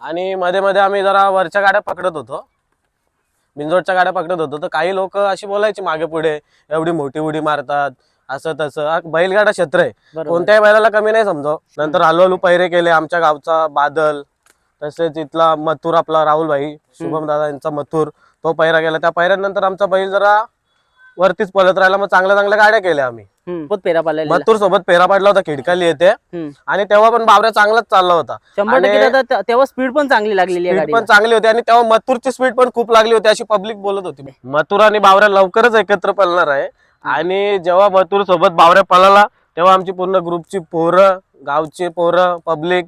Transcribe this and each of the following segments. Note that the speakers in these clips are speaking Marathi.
आणि मध्ये मध्ये आम्ही जरा वरच्या गाड्या पकडत होतो. बिंजोडच्या गाड्या पकडत होतो. तर काही लोक अशी बोलायची मागे पुढे एवढी मोठी उडी मारतात असं तसं. बैलगाडा क्षेत्र आहे. कोणत्याही बैलाला कमी नाही समजव. नंतर हळूहळू पैरे केले आमच्या गावचा बादल तसेच इथला मथुर आपला राहुल भाई शुभम दादा यांचा मथुर तो पैरा केला त्या पैऱ्यानंतर आमचा बैल जरा वरतीच पळत राहिला. मग चांगल्या चांगल्या गाड्या केल्या आम्ही. बहुत पेरा पाळलेला मथुर सोबत पेरा पडला होता खिडकाली येते. आणि तेव्हा पण बावऱ्या चांगलाच चालला होता. शंभर टक्के आणि- दादा ते- तेव्हा स्पीड पण चांगली लागलेली आहे स्पीड गाडीला. पण चांगली होती आणि तेव्हा मथुरची स्पीड पण खूप लागली होती अशी पब्लिक बोलत होती. मथुर आणि बावऱ्या लवकरच एकत्र पळणार आहे. आणि जेव्हा मथुर सोबत बावऱ्या पळाला तेव्हा आमची पूर्ण ग्रुपची पोरं गावची पोरं पब्लिक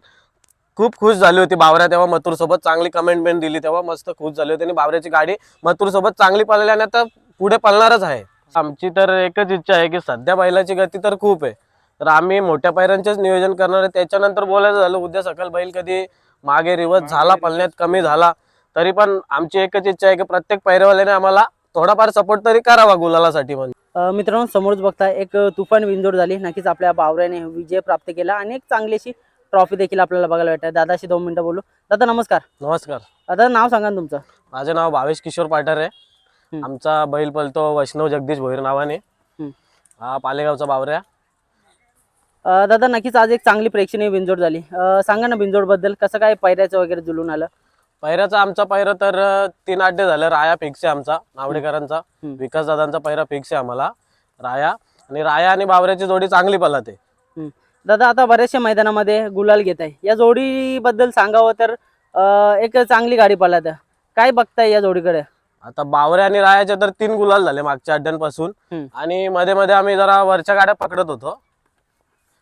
खूप खुश झाली होती बावऱ्या तेव्हा मथुर सोबत चांगली कमेंटमेंट दिली तेव्हा मस्त खुश झाली होती. आणि बावऱ्याची गाडी मथुर सोबत चांगली पळाली आणि आता पुढे पळणारच आहे. आमची तर एकच इच्छा आहे की सध्या बैलाची गती तर खूप आहे. तर आम्ही मोठ्या पायऱ्यांचेच नियोजन करणार आहे. त्याच्यानंतर बोलायचं झालं उद्या सकाळ बैल कधी मागे रिवर्स झाला पळण्यात कमी झाला तरी पण आमची एकच इच्छा आहे की प्रत्येक पैरेवाल्याने आम्हाला थोडाफार सपोर्ट तरी करावा गुलालासाठी म्हणजे मित्रांनो समोरच बघता एक तुफान विंजोड झाली. नक्कीच आपल्या बावऱ्याने विजय प्राप्त केला आणि एक चांगली अशी ट्रॉफी देखील आपल्याला बघायला भेटते दादाशी दोन मिनिटं बोलू. दादा नमस्कार. नमस्कार. दादा नाव सांगा ना तुमचं. माझे नाव भावेश किशोर पाटर आहे. आमचा बैल पळतो वैष्णव जगदीश भोईर नावाने. हा पालेगावचा बावऱ्या. अ, दादा नक्कीच आज एक चांगली प्रेक्षणीय बिंजोड झाली. अ, सांगा ना बिंजोडबद्दल कसं काय पैऱ्याचं वगैरे जुलून आलं? पैऱ्याचा आमचा पैरा तर अं, तीन आड्डे झालं राया फिक्स आहे आमचा नावडेकरांचा. हम्म. विकास दादांचा पैरा फिक्स आहे आम्हाला राया. आणि राया आणि बावऱ्याची जोडी चांगली पळते हम्म. दादा आता बऱ्याचशा मैदानामध्ये गुलाल घेत आहे. या जोडीबद्दल सांगावं तर अ, एक चांगली गाडी पळत आहे. काय बघताय या जोडीकडे? आता बावऱ्या आणि रायाचे तर तीन गुलाल झाले मागच्या अड्ड्यांपासून. हम्म. आणि मध्ये मध्ये आम्ही जरा वरच्या गाड्या पकडत होतो.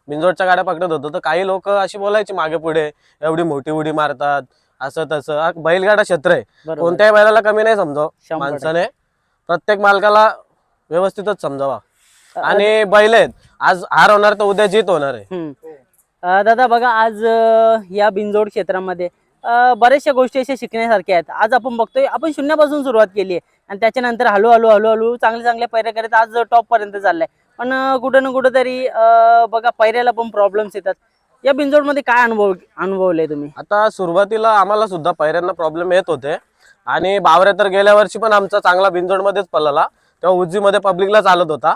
बिंजोडच्या गाड्या पकडत होतो. तर काही लोक अशी बोलायची मागे पुढे एवढी मोठी उडी मारतात असं तसं. हा बैलगाडा क्षेत्र आहे. बरोबर. कोणत्याही बैलाला कमी नाही समजाव शंभर टक्के. माणसाने. प्रत्येक मालकाला व्यवस्थितच समजावा. आणि बैल आहेत. आज हार होणार तर उद्या जीत होणार आहे. हम्म. अ, दादा बघा आज अ, या बिनजोड क्षेत्रामध्ये बऱ्याचशा गोष्टी अशा शिकण्यासारख्या आहेत. आज आपण बघतोय आपण शून्यापासून सुरुवात केली आहे. आणि त्याच्यानंतर हळूहळू हळूहळू चांगल्या चांगल्या पैऱ्या करत आज टॉप पर्यंत चाललाय. पण कुठं ना कुठं तरी बघा पैऱ्याला पण प्रॉब्लेम्स येतात. या बिनजोडमध्ये काय अनुभव अनुभवले तुम्ही? आता सुरुवातीला आम्हाला सुद्धा पैऱ्यांना प्रॉब्लेम येत होते. आणि बावऱ्या तर गेल्या वर्षी पण आमचा चांगला बिंजोडमध्येच पडला तेव्हा उज्जीमध्ये पब्लिकला चालत होता.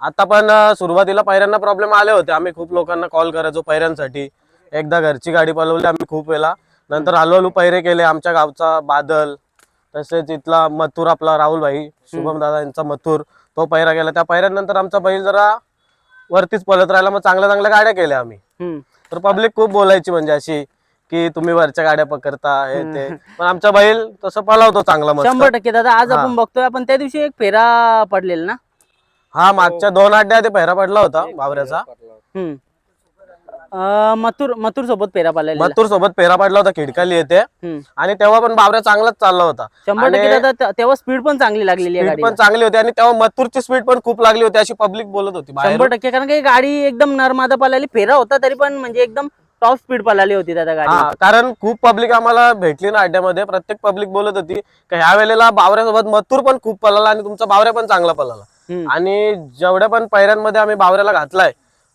आता पण सुरुवातीला पैऱ्यांना प्रॉब्लेम आले होते. आम्ही खूप लोकांना कॉल करायचो पैऱ्यांसाठी. एकदा घरची गाडी पळवली आम्ही खूप वेळा नंतर हळूहळू पैरे केले आमच्या गावचा बादल तसेच इथला मथुर आपला राहुल भाई शुभम दादा यांचा मथुर तो पैरा केला. त्या पैऱ्यानंतर आमचा बैल जरा वरतीच पळत राहिला मग चांगल्या चांगल्या गाड्या केल्या आम्ही. तर पब्लिक खूप बोलायची म्हणजे अशी की तुम्ही वरच्या गाड्या पकडता हे ते. पण आमचा बैल तसं पळवतो चांगला मस्त. शंभर टक्के. दादा आज हा. आपण बघतोय आपण त्या दिवशी एक फेरा पडलेला ना? हा मागच्या दोन आड्या ते पहिरा पडला होता. बावऱ्याचा हम्म. अ, मथुर मथुर सोबत फेरा पडलेला मथुर सोबत पेरा पडला होता खिडकाली येते. आणि तेव्हा पण बावऱ्या चांगलाच चालला होता. शंभर टक्के आणि- दादा ते- तेव्हा स्पीड पण चांगली लागलेली आहे स्पीड गाडीला. पण चांगली होती आणि तेव्हा मथुरची स्पीड पण खूप लागली होती अशी पब्लिक बोलत होती बाहेर शंभर टक्के कारण की गाडी एकदम नरमादा पळाली फेरा होता तरी पण म्हणजे एकदम टॉप स्पीड पळाली होती दादा गाडी. हा कारण खूप पब्लिक आम्हाला भेटली ना अड्ड्यामध्ये प्रत्येक पब्लिक बोलत होती की ह्या वेळेला बावऱ्यासोबत मथुर पण खूप पळाला आणि तुमचा बावऱ्या पण चांगला पळाला. हम्म. आणि जेवढ्या पण पैऱ्यांमध्ये आम्ही बावऱ्याला घातलाय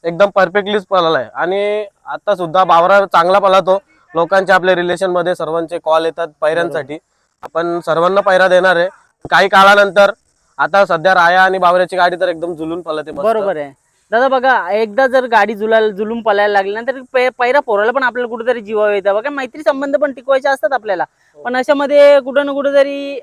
एकदम परफेक्टलीच पळालाय. आणि आता सुद्धा बावरा चांगला पळतो. लोकांचे आपल्या रिलेशनमध्ये सर्वांचे कॉल येतात पैऱ्यांसाठी आपण सर्वांना पैरा देणार आहे. काही काळानंतर आता सध्या राया आणि बावऱ्याची गाडी तर एकदम झुलून पळते बरोबर आहे. दादा बघा एकदा जर गाडी जुलाल जुलूम पळायला लागली ना तर पैरा पोराला पण आपल्याला कुठेतरी जीवा येतं. बघा मैत्री संबंध पण टिकवायचे असतात आपल्याला. पण अशामध्ये कुठं ना कुठेतरी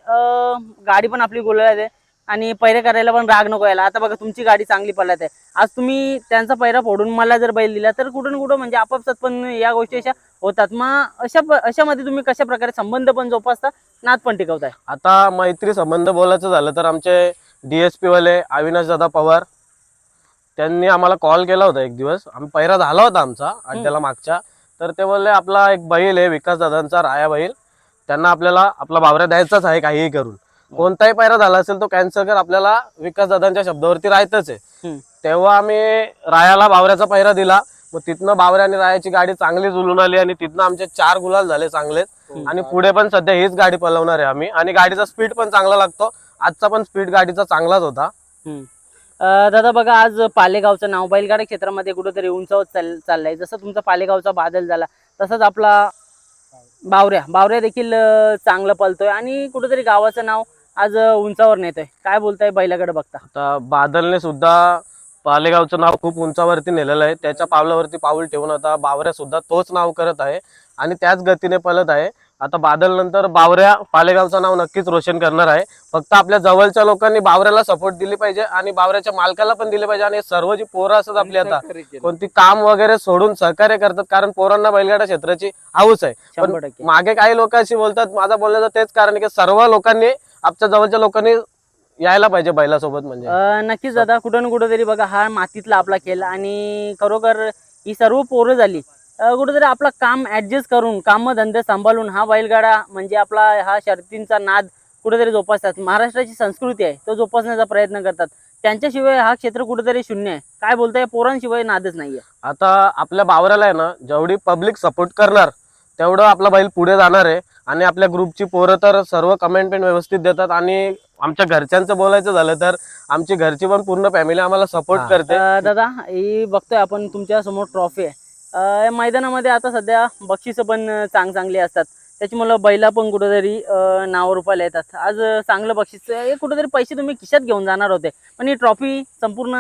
गाडी पण आपली बोलायला येते आणि पैरे करायला पण राग नको यायला. आता बघा तुमची गाडी चांगली पळत आहे. आज तुम्ही त्यांचा पैरा फोडून मला जर बैल दिला तर कुठं ना कुठं म्हणजे आपापसात पण या गोष्टी अशा होतात. मग अशा अशामध्ये तुम्ही कशा प्रकारे संबंध पण जोपासता नाद पण टिकवताय? आता मैत्री संबंध बोलायचं झालं तर आमचे डीएसपी वाले अविनाश दादा पवार त्यांनी आम्हाला कॉल केला होता एक दिवस. आम्ही पैरा झाला होता आमचा अड्ड्याला मागच्या. तर ते बोलले आपला एक बैल आहे विकास दादांचा राया बैल. त्यांना आपल्याला आपला बावऱ्या द्यायचाच आहे काहीही करून. कोणताही पैरा झाला असेल तो कॅन्सल कर. आपल्याला विकास दादांच्या शब्दावरती राहायचंच आहे. तेव्हा आम्ही रायाला बावऱ्याचा पैरा दिला. मग तिथनं बावऱ्या आणि रायाची गाडी चांगली जुलून आली आणि तिथनं आमचे चार गुलाल झाले चांगलेच. आणि पुढे पण सध्या हीच गाडी पळवणार आहे आम्ही. आणि गाडीचा स्पीड पण चांगला लागतो. आजचा पण स्पीड गाडीचा चांगलाच होता. अं, दादा बघा आज पालेगावचं नाव बैलगाडा क्षेत्रामध्ये कुठेतरी उंचावत चाल चाललंय. जसं तुमचा पालेगावचा बादल झाला तसंच आपला बावऱ्या. बावऱ्या देखील अं, चांगलं पळतोय आणि कुठेतरी गावाचं नाव आज उंचावर नेतोय. काय बोलताय बैलाकडे बघता. आता बादलने सुद्धा पालेगावचं नाव खूप उंचावरती नेलेलं आहे. त्याच्या पावलावरती पाऊल ठेवून आता बावऱ्या सुद्धा तोच नाव करत आहे. आणि त्याच गतीने पळत आहे. आता बादल नंतर बावऱ्या पालेगावचं नाव नक्कीच रोशन करणार आहे. फक्त आपल्या जवळच्या लोकांनी बावऱ्याला सपोर्ट दिली पाहिजे आणि बावऱ्याच्या मालकाला पण दिले पाहिजे. आणि सर्व जी पोरं असतात आपली आता कोणती काम वगैरे सोडून सहकार्य करतात. कारण पोरांना बैलगाडा क्षेत्राची हाऊस आहे. पण मागे काही लोक अशी बोलतात माझा बोलण्याचं तेच कारण की सर्व लोकांनी आपल्या जवळच्या लोकांनी यायला पाहिजे बैलासोबत म्हणजे. अं, नक्कीच दादा कुठं ना कुठं तरी बघा हा मातीतला आपला खेळ आणि खरोखर ही सर्व पोरं झाली. अं, कुठेतरी आपला काम ऍडजस्ट करून काम धंदे सांभाळून हा बैलगाडा म्हणजे आपला हा शर्तींचा नाद कुठेतरी जोपासतात. महाराष्ट्राची संस्कृती आहे तो जोपासण्याचा प्रयत्न करतात. त्यांच्याशिवाय हा क्षेत्र कुठेतरी शून्य आहे. काय बोलताय पोरांशिवाय नादच नाहीये. आता आपल्या बावऱ्याला आहे ना जेवढी पब्लिक सपोर्ट करणार तेवढं आपला बैल पुढे जाणार आहे. आणि आपल्या ग्रुपची पोरं तर सर्व कमेंट पण व्यवस्थित देतात. आणि आमच्या घरच्यांचं बोलायचं झालं तर आमची घरची पण पूर्ण फॅमिली आम्हाला सपोर्ट. करते. अं, दादा ही बघतोय आपण तुमच्यासमोर ट्रॉफी आहे. अं, या मैदानामध्ये आता सध्या बक्षिसं पण अं, चांग चांगली असतात. त्याच्यामुळं बैला पण कुठेतरी नाव रुपायला येतात. आज चांगलं बक्षीस हे कुठेतरी पैसे तुम्ही खिशात घेऊन जाणार होते. पण ही ट्रॉफी संपूर्ण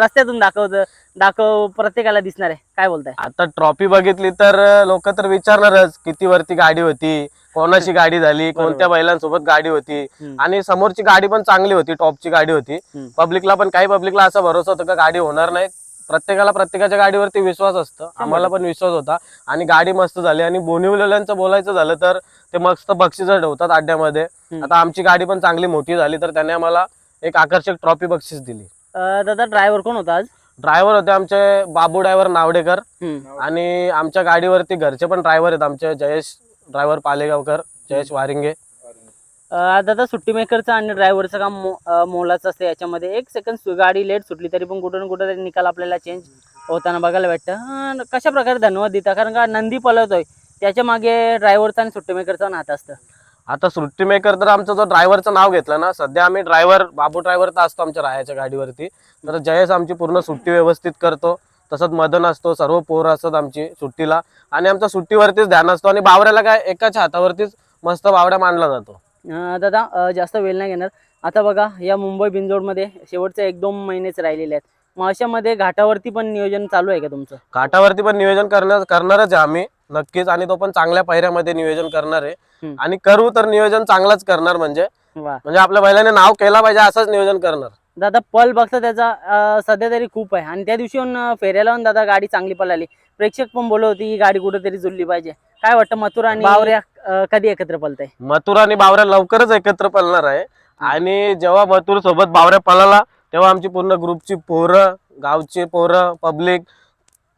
रस्त्यातून दाखवत दाखव प्रत्येकाला दिसणार आहे. काय बोलताय? आता ट्रॉफी बघितली तर लोक तर विचारणारच किती वरती गाडी होती कोणाची गाडी झाली कोणत्या बैलांसोबत गाडी होती. आणि समोरची गाडी पण चांगली होती टॉपची गाडी होती. पब्लिकला पण काही पब्लिकला असा भरोसा होता का गाडी होणार नाही? प्रत्येकाला प्रत्येकाच्या गाडीवरती विश्वास असतो. आम्हाला पण विश्वास होता. आणि गाडी मस्त झाली. आणि बोनिवलेल्यांचं बोलायचं झालं तर ते मस्त बक्षीस ठेवतात अड्ड्यामध्ये. आता आमची गाडी पण चांगली मोठी झाली तर त्याने आम्हाला एक आकर्षक ट्रॉफी बक्षीस दिली. दादा ड्रायव्हर कोण होता आज? ड्रायव्हर होते आमचे बाबू ड्रायव्हर नावडेकर. आणि आमच्या गाडीवरती घरचे पण ड्रायव्हर आहेत. आमचे जयेश ड्रायव्हर पालेगावकर जयेश वारिंगे. दादा सुट्टी मेकरचं आणि ड्रायव्हरचं काम मो- मोलाचं असतं याच्यामध्ये. एक सेकंड गाडी लेट सुटली तरी पण कुठं ना कुठं तरी निकाल आपल्याला चेंज होताना बघायला भेटतं. कशा प्रकारे धन्यवाद देता? कारण का नंदी पळवतोय. त्याच्यामागे ड्रायव्हरचा आणि सुट्टी मेकरचा नात असतं. आता सुट्टी मेकर तर आमचा जो ड्रायव्हरचं नाव घेतलं ना सध्या आम्ही ड्रायव्हर बाबू ड्रायव्हर तर असतो आमच्या राहायच्या गाडीवरती. तर जयेश आमची पूर्ण सुट्टी व्यवस्थित करतो. तसंच मदन असतो सर्व पोरं असतात आमची सुट्टीला. आणि आमचा सुट्टीवरतीच ध्यान असतो आणि बावऱ्याला काय एकाच हातावरतीच मस्त बावड्या मांडला जातो. दादा जास्त वेळ नाही घेणार. आता बघा या मुंबई बिंजोडमध्ये शेवटचे एक दोन महिनेच राहिलेले आहेत. मग अशामध्ये घाटावरती पण नियोजन चालू आहे का तुमचं? घाटावरती पण नियोजन करणार करणारच आहे आम्ही. नक्कीच आणि तो पण चांगल्या पायऱ्यामध्ये नियोजन करणार आहे. आणि करू तर नियोजन चांगलाच करणार म्हणजे. म्हणजे आपल्या बैलाने नाव केला पाहिजे असंच नियोजन करणार. दादा पल बघता त्याचा सध्या तरी खूप आहे. आणि त्या दिवशी येऊन, फेऱ्याला येऊन दादा गाडी चांगली पळाली. प्रेक्षक पण बोलत होती ही गाडी कुठेतरी जुळली पाहिजे. काय वाटतं मथुरा आणि बावऱ्या कधी एकत्र पळताय? मथुर आणि बावऱ्या लवकरच एकत्र पळणार आहे. आणि जेव्हा मथुर सोबत बावऱ्या पळाला तेव्हा आमची पूर्ण ग्रुपची पोरं गावची पोरं पब्लिक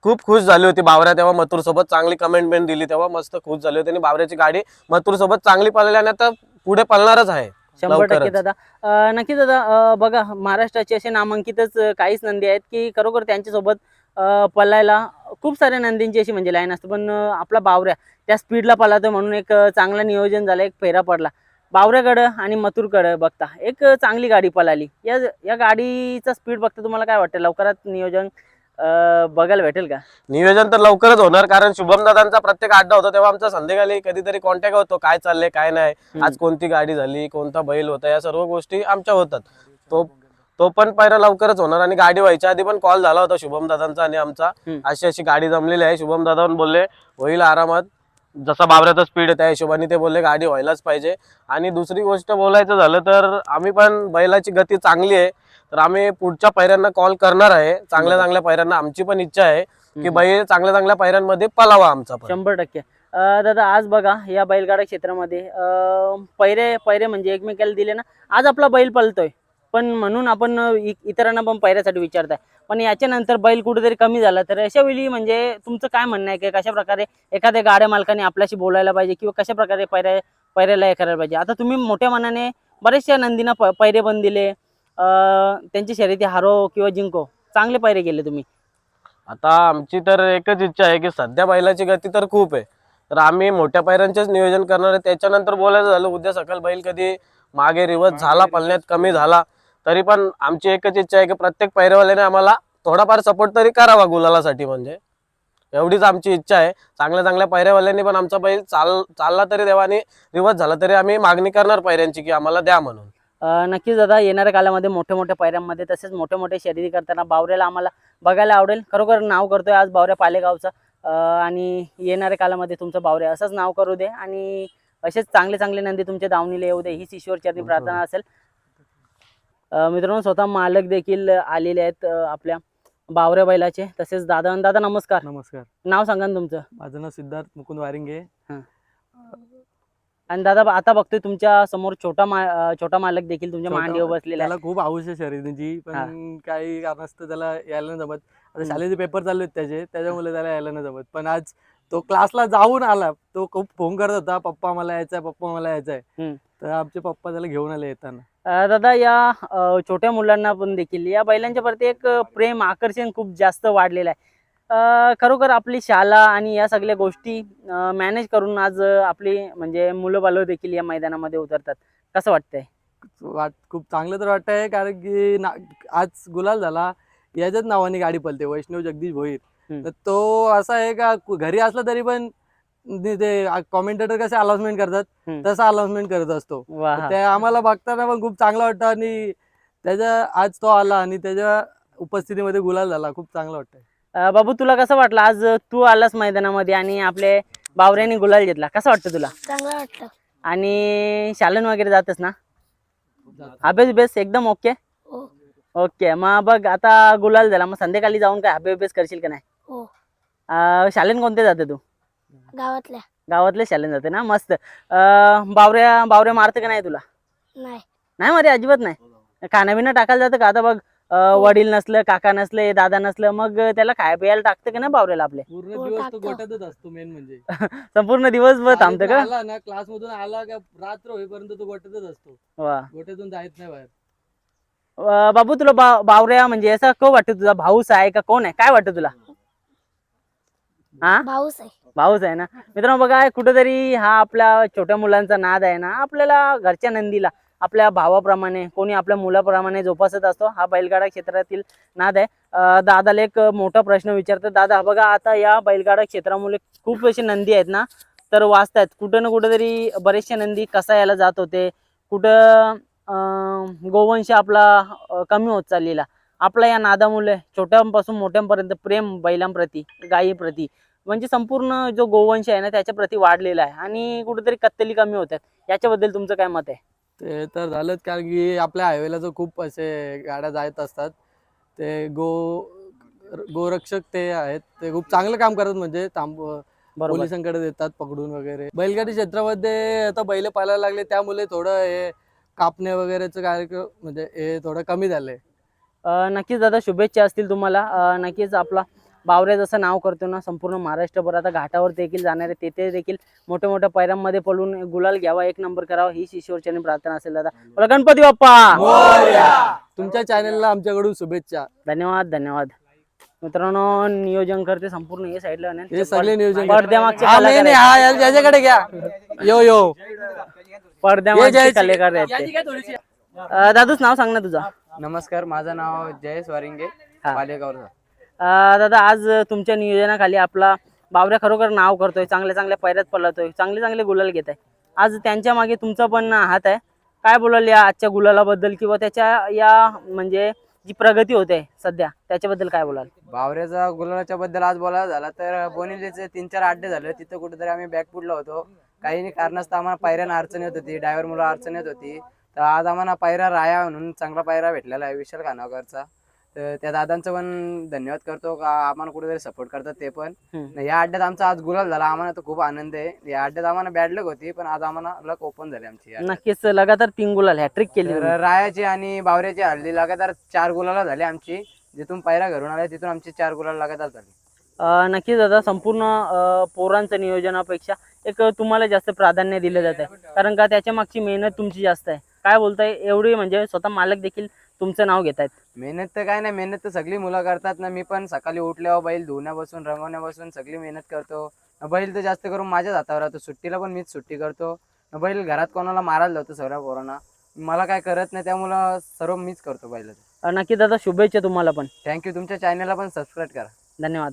खूप खुश झाली होती बावऱ्या. तेव्हा मथुर सोबत चांगली कमेंटमेंट दिली तेव्हा मस्त खुश झाली होती. आणि बावऱ्याची गाडी मथुर सोबत चांगली पळाली आणि आता पुढे पळणारच आहे. शंभर टक्के. दादा. अं, नक्की दादा अं, बघा महाराष्ट्राचे असे नामांकितच अं, काहीच नंदी आहेत की खरोखर त्यांच्यासोबत अं, पळायला खूप साऱ्या नंदींची अशी म्हणजे लाईन असते. पण अं, आपला बावऱ्या त्या स्पीडला पळातो म्हणून एक अं, चांगलं नियोजन झालं एक फेरा पडला. बावऱ्याकडं आणि मथुरकडं बघता. एक अं, चांगली गाडी पळाली या या गाडीचा स्पीड बघता तुम्हाला काय वाटतं? लवकरात नियोजन अं, बघायला भेटेल का? नियोजन तर लवकरच होणार कारण शुभम दादांचा प्रत्येक अड्डा होता तेव्हा आमचा संध्याकाळी कधीतरी कॉन्टॅक्ट होतो काय चाललंय काय नाही. आज कोणती गाडी झाली कोणता बैल होता या सर्व गोष्टी आमच्या होतात. तो तो पण पहिला लवकरच होणार आणि गाडी व्हायच्या आधी पण कॉल झाला होता शुभम दादांचा आणि आमचा. हम्म. अशी अशी गाडी जमलेली आहे. शुभम दादा पण बोलले होईल आरामात. जसा बाबऱ्याचा स्पीड आहे त्या हिशोबाने ते बोलले गाडी व्हायलाच पाहिजे. आणि दुसरी गोष्ट बोलायचं झालं तर आम्ही पण बैलाची गती चांगली आहे. तर आम्ही पुढच्या पैऱ्यांना कॉल करणार आहे. चांगल्या चांगल्या पैऱ्यांना आमची पण इच्छा आहे की. बैल चांगल्या चांगल्या पैऱ्यांमध्ये पलावा आमचा पण. शंभर टक्के. अं, दादा आज बघा या बैलगाडा क्षेत्रामध्ये अं, पैरे पैरे म्हणजे एकमेकाला दिले ना आज आपला बैल पळतोय पण म्हणून आपण इतरांना पण पैऱ्यासाठी विचारताय. पण याच्यानंतर बैल कुठेतरी कमी झाला तर अशा वेळी म्हणजे तुमचं काय म्हणणं आहे? की कशा प्रकारे एखाद्या गाड्या मालकाने आपल्याशी बोलायला पाहिजे किंवा कशा प्रकारे पैऱ्या पैऱ्याला हे करायला पाहिजे? आता तुम्ही मोठ्या मनाने बरेचशा नंदीना पैरे पण दिले. त्यांची शर्यती हारो किंवा जिंको. चांगले पैरे गेले तुम्ही. आता आमची तर एकच इच्छा आहे की सध्या बैलाची गती तर खूप आहे. तर आम्ही मोठ्या पायऱ्यांचेच नियोजन करणार आहे. त्याच्यानंतर बोलायचं झालं उद्या सकाळ बैल कधी मागे रिवर्स झाला पळण्यात कमी झाला तरी पण आमची एकच इच्छा आहे की प्रत्येक पैरेवाल्याने आम्हाला थोडाफार सपोर्ट तरी करावा गुलालासाठी म्हणजे. एवढीच आमची इच्छा आहे. चांगल्या चांगल्या पैऱ्यावाल्यांनी पण आमचा बैल चाल चालला तरी देवाने रिवर्स झाला तरी आम्ही मागणी करणार पैऱ्यांची की आम्हाला द्या म्हणून. नक्कीच दादा येणाऱ्या काळामध्ये मोठ्या मोठ्या पायऱ्यांमध्ये तसेच मोठ्या मोठ्या शर्यती करताना बावऱ्याला आम्हाला बघायला आवडेल. खरोखर नाव करतोय आज बावऱ्या पालेगावचं. आणि येणाऱ्या काळामध्ये तुमचं बावऱ्या असंच नाव करू दे आणि असेच चांगले चांगले नंदी तुमच्या दावणीला येऊ दे. हीच ईश्वरचरणी प्रार्थना असेल. मित्रांनो स्वतः मालक देखील आलेले आहेत आपल्या बावऱ्या बैलाचे. तसेच दादा दादा नमस्कार. नमस्कार. नाव सांगा ना तुमचं. माझं नाव सिद्धार्थ मुकुंद वारिंगे. आणि दादा आता बघतोय तुमच्यासमोर छोटा मा छोटा मालक देखील तुमच्या मांडीवर बसलेला आहे. त्याला खूप आवश्यक शर्यतीची. पण काही कारणास्तव त्याला यायला नाही जमत. आता. शाळेचे पेपर चालू आहेत त्याचे त्याच्यामुळे त्याला यायला नाही जमत. पण आज तो क्लासला जाऊन आला. तो खूप फोन करत होता पप्पा मला यायचंय पप्पा मला यायचंय. हम्म. तर आमचे पप्पा त्याला घेऊन आले येताना. दादा या छोट्या मुलांना पण देखील या बैलांच्या प्रती एक प्रेम आकर्षण खूप जास्त वाढलेलं आहे. खरोखर आपली शाळा आणि या सगळ्या गोष्टी मॅनेज करून आज आपली म्हणजे मुलं बालं देखील या मैदानामध्ये उतरतात. कसं वाटतंय? वाट खूप चांगलं तर वाटतंय कारण की ना आज गुलाल झाला. याच्याच नावाने गाडी पलते वैष्णव जगदीश भोईर. तर तो असा आहे का घरी असला तरी पण ते कॉमेंटेटर कसे अनाउन्समेंट करतात. तसं अनाउन्समेंट करत असतो. ते आम्हाला बघताना पण खूप चांगलं वाटतं आणि त्याच्या आज तो आला आणि त्याच्या उपस्थितीमध्ये गुलाल झाला. खूप चांगलं वाटतंय. बाबू तुला कसं वाटलं? आज तू आलास मैदानामध्ये आणि आपले बावऱ्याने गुलाल घेतला. कसं वाटतं तुला? चांगलं वाटलं. आणि शालन वगैरे जातस ना? अभ्यास बेस एकदम ओके हो. ओके मग बघ आता गुलाल झाला. मग संध्याकाळी जाऊन काय अभ्यास बेस करशील का नाही? हो. अ, शालेन कोणते जाते तू? गावातल्या. गावातले शालेन जाते ना? मस्त. अं, बावऱ्या बावऱ्या मारते का नाही तुला? नाही. नाही मारे अजिबात नाही. खाण्यापिणं टाकायला जातं का? आता बघ वडील नसलं काका नसले दादा नसलं मग त्याला खाया प्यायला टाकतं का नाही बावऱ्याला आपले पूर्ण हो, दिवस तो टाकतो. गोट्यातच असतो मेन म्हणजे. संपूर्ण दिवसभर थांबतं का? आला ना क्लास मधून आला का रात्र होईपर्यंत तो गोट्यातच असतो. वा. गोट्यातून जायत नाही बाहेर. अं, बाबू तुला बा- बावऱ्या म्हणजे असं को वाटतं तुझा? भाऊस आहे का कोण आहे? काय वाटतं तुला? हा? भाऊच आहे. भाऊच आहे ना? मित्रांनो बघा कुठेतरी हा आपल्या छोट्या मुलांचा नाद आहे ना आपल्याला घरच्या नंदीला आपल्या भावाप्रमाणे कोणी आपल्या मुलाप्रमाणे जोपासत असतो हा बैलगाडा क्षेत्रातील नाद आहे. दादाला एक मोठा प्रश्न विचारतो दादा बघा आता या बैलगाडा क्षेत्रामुळे खूप असे नंदी आहेत ना? तर वाचतायत. कुठं ना कुठं तरी बरेचसे नंदी कसा यायला जात होते? कुठं गोवंश आपला कमी होत चाललेला. आपला या नादामुळे छोट्यांपासून मोठ्यांपर्यंत प्रेम बैलांप्रती गायीप्रती म्हणजे संपूर्ण जो गोवंश आहे ना त्याच्याप्रती वाढलेला आहे. आणि कुठेतरी कत्तली कमी होत आहेत. याच्याबद्दल तुमचं काय मत आहे? ते तर झालंच कारण की आपल्या हायवेला जो खूप असे गाड्या जात असतात. ते गो गोरक्षक ते आहेत. ते खूप चांगलं काम करतात म्हणजे थांब पोलिसांकडे देतात पकडून वगैरे. बैलगाडी क्षेत्रामध्ये आता बैल पाळायला लागले त्यामुळे थोडं हे कापणे वगैरेचं कार्यक्रम म्हणजे हे थोडं कमी झालंय. नक्कीच दादा शुभेच्छा असतील तुम्हाला. नक्कीच आपला बावऱ्या जसं नाव करतो ना संपूर्ण महाराष्ट्रभर. आता घाटावर देखील जाणारे तेथे देखील मोठ्या मोठ्या पैऱ्यांमध्ये पडून गुलाल घ्यावा एक नंबर करावा ही ईश्वरचरणी प्रार्थना असेल दादा. बोला गणपती बाप्पा! तुमच्या चॅनलला आमच्याकडून शुभेच्छा. धन्यवाद धन्यवाद. मित्रांनो नियोजन करते संपूर्ण हे साईडला ना. हे सगळे नियोजन पडद्यामागचे कलाकार नाही, नाही, आहेत. या- याच्याकडे घ्या. यो यो. पडद्यामागचे कलाकार आहेत दादूच नाव सांग ना तुझं. नमस्कार माझं नाव जयेश वारिंगे हा. पालेगावचा दादा आज तुमच्या नियोजनाखाली आपला बावऱ्या खरोखर नाव करतोय चांगल्या चांगल्या पैऱ्यात पळतोय चांगले चांगले गुलाल घेत आहे आज त्यांच्या मागे तुमचा पण हात आहे. काय बोलाल या आजच्या गुलालाबद्दल किंवा त्याच्या या म्हणजे जी प्रगती होते सध्या त्याच्याबद्दल काय बोलाल? बावऱ्याचा गुलालाच्या बद्दल आज बोलायला झाला तर बोनिलीचे तीन चार आड्डे झाले. तिथं कुठेतरी आम्ही बॅकफुटला होतो. काही कारणास्तव आम्हाला पायऱ्यानं अडचण येत होती ड्रायव्हर मुलं अडचण येत होती. तर आज आम्हाला पायरा राया म्हणून चांगला पायरा भेटलेला आहे विशाल खानावकरचा. तर त्या दादांचं पण धन्यवाद करतो का आम्हाला कुठेतरी सपोर्ट करतात ते पण. हम्म. या अड्ड्यात आमचा आज गुलाल झाला. आम्हाला तर खूप आनंद आहे. या अड्ड्यात आम्हाला बॅड लक होती पण आज आम्हाला लक ओपन झाली आमची या नक्कीच लगातार तीन गुलाल हॅट्रिक केली तर. रायाची आणि बावऱ्याची हल्ली लगातार चार गुलाला झाली आमची. जिथून पायरा घरून आल्या तिथून आमची चार गुलाल लगातार झाली. अं, नक्कीच दादा संपूर्ण अं, पोरांचं नियोजनापेक्षा एक तुम्हाला जास्त प्राधान्य दिलं जात आहे कारण का त्याच्या मागची मेहनत तुमची जास्त आहे. काय बोलताय? एवढी म्हणजे स्वतः मालक देखील तुमचं नाव घेत आहेत मेहनत तर काय नाही मेहनत तर सगळी मुलं करतात ना. मी पण सकाळी उठल्यावर बैल धुण्यापासून रंगवण्यापासून सगळी मेहनत करतो. न बैल तर जास्त करून माझ्याच हातावर राहतो. सुट्टीला पण मीच सुट्टी करतो. न बैल घरात कोणाला मारायला लावतो सर्व पोरांना. मला काय करत नाही त्यामुळं सर्व मीच करतो बैलाचं. नक्की दादा शुभेच्छा तुम्हाला पण. थँक्यू तुमच्या चॅनलला पण सबस्क्राईब करा. धन्यवाद.